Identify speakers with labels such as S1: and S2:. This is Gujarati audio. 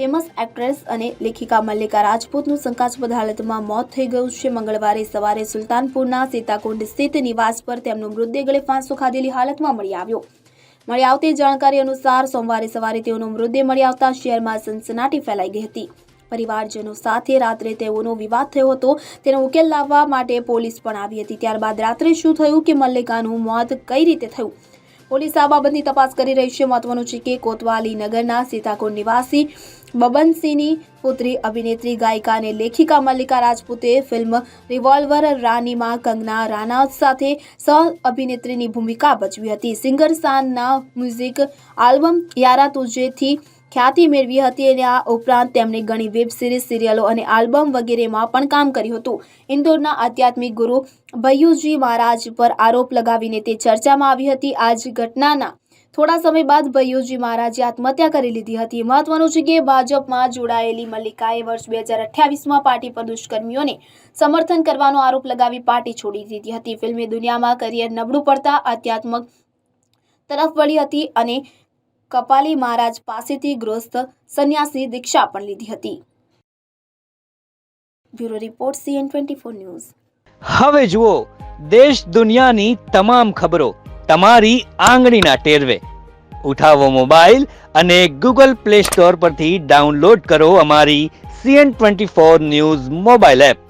S1: ફેમસ એક્ટ્રેસ અને લેખિકા મલ્લિકા રાજપૂતનું શંકાસ્પદ હાલતમાં મોત થઈ ગયું છે. મંગળવારે સવારે સુલતાનપુરના સીતાકુંડ સ્થિત નિવાસ પર તેમનો મૃતદેહ ગળે ફાંસો ખાધેલી હાલતમાં મળી આવ્યો. મળી આવતી જાણકારી અનુસાર સોમવારે સવારે તેઓનો મૃતદેહ મળી આવતા શહેરમાં સનસનાટી ફેલાઈ ગઈ હતી. પરિવારજનો સાથે રાત્રે તેઓનો વિવાદ થયો હતો. તેનો ઉકેલ લાવવા માટે પોલીસ પણ આવી હતી. ત્યારબાદ રાત્રે શું થયું કે મલ્લિકાનું મોત કઈ રીતે થયું? પોલીસ આ બાબતની તપાસ કરી રહી છે. મહત્વનું છે કે કોતવાલી નગરના સીતાકોટ નિવાસી બબનસિંહની પુત્રી, અભિનેત્રી, ગાયિકા અને લેખિકા મલ્લિકા રાજપૂતે ફિલ્મ રિવોલ્વર રાનીમાં કંગના રાણાવત સાથે સહ અભિનેત્રીની ભૂમિકા ભજવી હતી. સિંગર સાનના મ્યુઝિક આલ્બમ યારા તુજેથી ખ્યાતિ મેળવી હતી અને આ ઉપરાંત તેમણે ઘણી વેબ સિરીઝ, સિરિયલો અને આલ્બમ વગેરેમાં પણ કામ કર્યું હતું. ઇન્દોરના આધ્યાત્મિક ગુરુ ભૈયુજી મહારાજ પર આરોપ લગાવીને તે ચર્ચામાં આવી હતી. આ જ ઘટનાના થોડા સમય બાદ ભૈયુજી મહારાજે આત્મહત્યા કરી લીધી હતી. મહત્વનું છે કે ભાજપમાં જોડાયેલી મલ્લિકાએ વર્ષ બે હજાર અઠ્યાવીસમાં પાર્ટી પર દુષ્કર્મીઓને સમર્થન કરવાનો આરોપ લગાવી પાર્ટી છોડી દીધી હતી. ફિલ્મી દુનિયામાં કરિયર નબળું પડતા આધ્યાત્મક તરફ વળી હતી અને કપાલી મહારાજ પાસેથી ગૃહસ્થ સંન્યાસની દીક્ષા પણ લીધી હતી. Bureau report CN twenty four news.
S2: હવે જુઓ, દેશ દુનિયાની તમામ ખબરો તમારી આંગળીના ટેરવે. ઉઠાવો મોબાઈલ અને ગૂગલ પ્લે સ્ટોર પરથી ડાઉનલોડ કરો અમારી CN twenty four news mobile app.